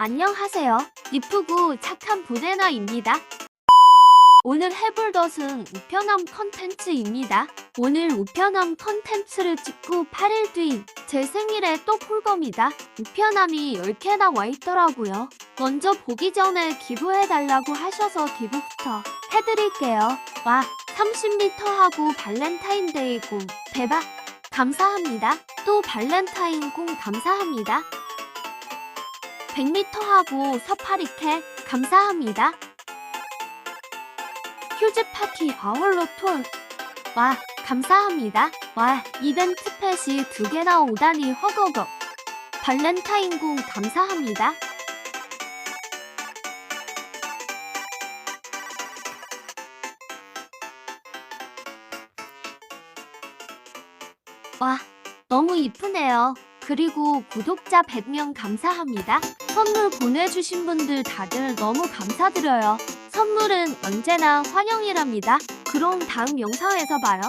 안녕하세요. 이쁘고 착한 보네나입니다. 오늘 해볼 것은 우편함 컨텐츠입니다. 오늘 우편함 컨텐츠를 찍고 8일 뒤제 생일에 또볼 겁니다. 우편함이 10개나 와 있더라고요. 먼저 보기 전에 기부해달라고 하셔서 기부부터 해드릴게요. 와, 30m 하고 발렌타인데이 공 대박! 감사합니다. 또 발렌타인 공 감사합니다. 100m 하고 서파리캐 감사합니다. 휴즈 파티 아울러 톨. 와, 감사합니다. 와, 이벤트 펫이 두 개나 오다니 허거거. 발렌타인 공 감사합니다. 와, 너무 이쁘네요. 그리고 구독자 100명 감사합니다. 선물 보내주신 분들 다들 너무 감사드려요. 선물은 언제나 환영이랍니다. 그럼 다음 영상에서 봐요.